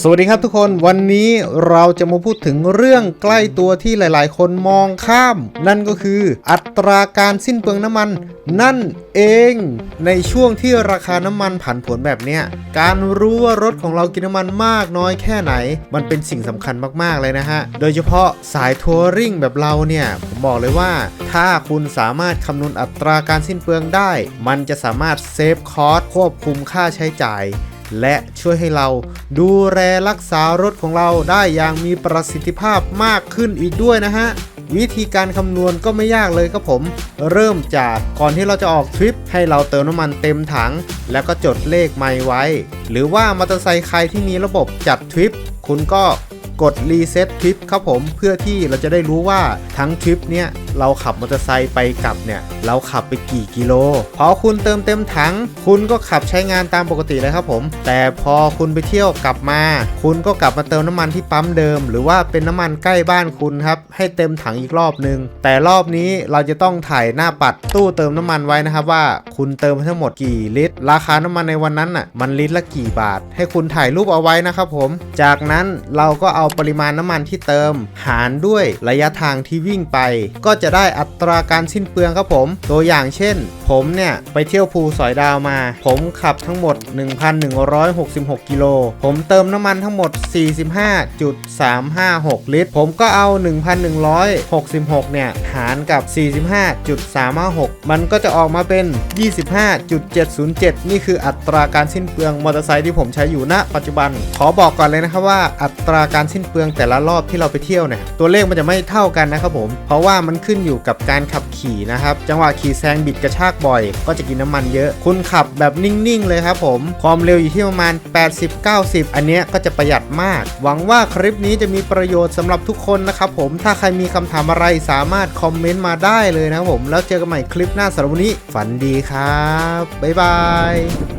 สวัสดีครับทุกคนวันนี้เราจะมาพูดถึงเรื่องใกล้ตัวที่หลายๆ คนมองข้าม นั่นก็คืออัตราการสิ้นเปลืองน้ำมัน นั่นเอง ในช่วงที่ราคาน้ำมันผันผวนแบบเนี้ยการรู้ว่ารถของเรากินน้ำมันมากน้อยแค่ไหน มันเป็นสิ่งสำคัญมากๆเลยนะฮะ โดยเฉพาะสายทัวริงแบบเราเนี่ยผมบอกเลยว่า ถ้าคุณสามารถคำนวณอัตราการสิ้นเปลืองได้ มันจะสามารถเซฟคอสควบคุมค่าใช้จ่าย และช่วยให้เราดูแลรักษารถของเราได้อย่างมีประสิทธิภาพมากขึ้นอีกด้วยนะฮะ วิธีการคำนวณก็ไม่ยากเลยครับผม เริ่มจากก่อนที่เราจะออกทริป ให้เราเติมน้ำมันเต็มถัง แล้วก็จดเลขไมล์ไว้ หรือว่ามอเตอร์ไซค์ใครที่มีระบบจัดทริป คุณก็ กดรีเซ็ตทริปครับผมเพื่อที่เราจะได้รู้ว่าทั้งทริปเนี้ยเราขับมอเตอร์ไซค์ไปกลับเนี่ยเราขับไปกี่กิโล พอคุณเติมเต็มถัง คุณก็ขับใช้งานตามปกติเลยครับผม แต่พอคุณไปเที่ยวกลับมา คุณก็กลับมาเติมน้ำมันที่ปั๊มเดิม หรือว่าเป็นน้ำมันใกล้บ้านคุณครับให้เต็มถังอีกรอบนึง แต่รอบนี้เราจะต้องถ่ายหน้าปัดตู้เติมน้ำมันไว้นะครับว่า คุณเติมไปทั้งหมดกี่ลิตร ราคาน้ำมันในวันนั้นน่ะมันลิตรละกี่บาท ให้คุณถ่ายรูปเอาไว้นะครับผม จากนั้นเราก็เอาาปริมาณน้ำมันที่เติม หารด้วยระยะทางที่วิ่งไป ก็จะได้อัตราการสิ้นเปลืองครับผม ตัวอย่างเช่นผมเนี่ยไปเที่ยวภูสอยดาวมา ผมขับทั้งหมด 1,166 กิโล ผมเติมน้ำมันทั้งหมด 45.356 ลิตร ผมก็เอา 1,166 เนี่ย หารกับ 45.356 มันก็จะออกมาเป็น 25.707 นี่คืออัตราการสิ้นเปลืองมอเตอร์ไซค์ที่ผมใช้อยู่ณ ปัจจุบัน ขอบอกก่อนเลยนะครับว่าอัตราการสิ้นเปลืองแต่ละรอบที่เราไปเที่ยวเนี่ย ตัวเลขมันจะไม่เท่ากันนะครับผม เพราะว่ามันขึ้นอยู่กับการขับขี่นะครับ จังหวะขี่แซงบิดกระชากบ่อย ก็จะกินน้ำมันเยอะ คุณขับแบบนิ่งๆเลยครับผม ความเร็วอยู่ที่ประมาณ 80-90 อันเนี้ยก็จะประหยัดมาก หวังว่าคลิปนี้จะมีประโยชน์สำหรับทุกคนนะครับผม ถ้าใครมีคำถามอะไรสามารถคอมเมนต์มาได้เลยนะครับผม แล้วเจอกันใหม่คลิปหน้าสำหรับวันนี้ ฝันดีครับ บ๊ายบาย